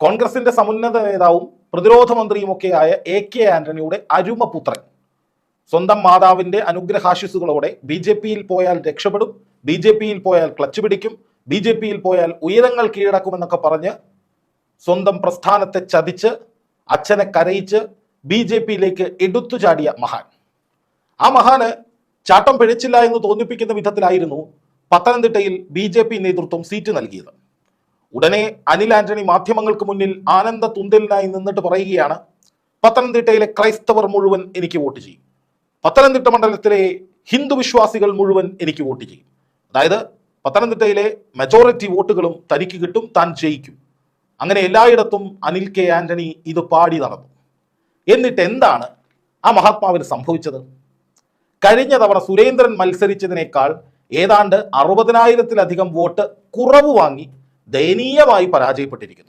കോൺഗ്രസിന്റെ സമുന്നത നേതാവും പ്രതിരോധ മന്ത്രിയുമൊക്കെയായ എ കെ ആന്റണിയുടെ അരുമപുത്രൻ. സ്വന്തം മാതാവിന്റെ അനുഗ്രഹാശിസുകളോടെ ബി ജെ പിയിൽ പോയാൽ രക്ഷപ്പെടും ബി ജെ പിയിൽ പോയാൽ ക്ലച്ച് പിടിക്കും ബി ജെ പിയിൽ പോയാൽ ഉയരങ്ങൾ കീഴടക്കുമെന്നൊക്കെ പറഞ്ഞ് സ്വന്തം പ്രസ്ഥാനത്തെ ചതിച്ച് അച്ഛനെ കരയിച്ച് ബി ജെ പിയിലേക്ക് എടുത്തു ചാടിയ മഹാൻ. ആ മഹാന് ചാട്ടം പിഴച്ചില്ല എന്ന് തോന്നിപ്പിക്കുന്ന വിധത്തിലായിരുന്നു പത്തനംതിട്ടയിൽ ബി നേതൃത്വം സീറ്റ് നൽകിയത്. ഉടനെ അനിൽ ആന്റണി മാധ്യമങ്ങൾക്ക് മുന്നിൽ ആനന്ദ തുന്തലിനായി നിന്നിട്ട് പറയുകയാണ് പത്തനംതിട്ടയിലെ ക്രൈസ്തവർ മുഴുവൻ എനിക്ക് വോട്ട് ചെയ്യും. പത്തനംതിട്ട മണ്ഡലത്തിലെ ഹിന്ദു വിശ്വാസികൾ മുഴുവൻ എനിക്ക് വോട്ട് ചെയ്യും. അതായത് പത്തനംതിട്ടയിലെ മെജോറിറ്റി വോട്ടുകളും തനിക്ക് കിട്ടും താൻ ജയിക്കും. അങ്ങനെ എല്ലായിടത്തും അനിൽ കെ ആന്റണി ഇത് പാടി നടന്നു. എന്നിട്ട് എന്താണ് ആ മഹാത്മാവിന് സംഭവിച്ചത്? കഴിഞ്ഞ തവണ സുരേന്ദ്രൻ മത്സരിച്ചതിനേക്കാൾ ഏതാണ്ട് അറുപതിനായിരത്തിലധികം വോട്ട് കുറവ് വാങ്ങി ദയനീയമായി പരാജയപ്പെട്ടിരിക്കുന്നു.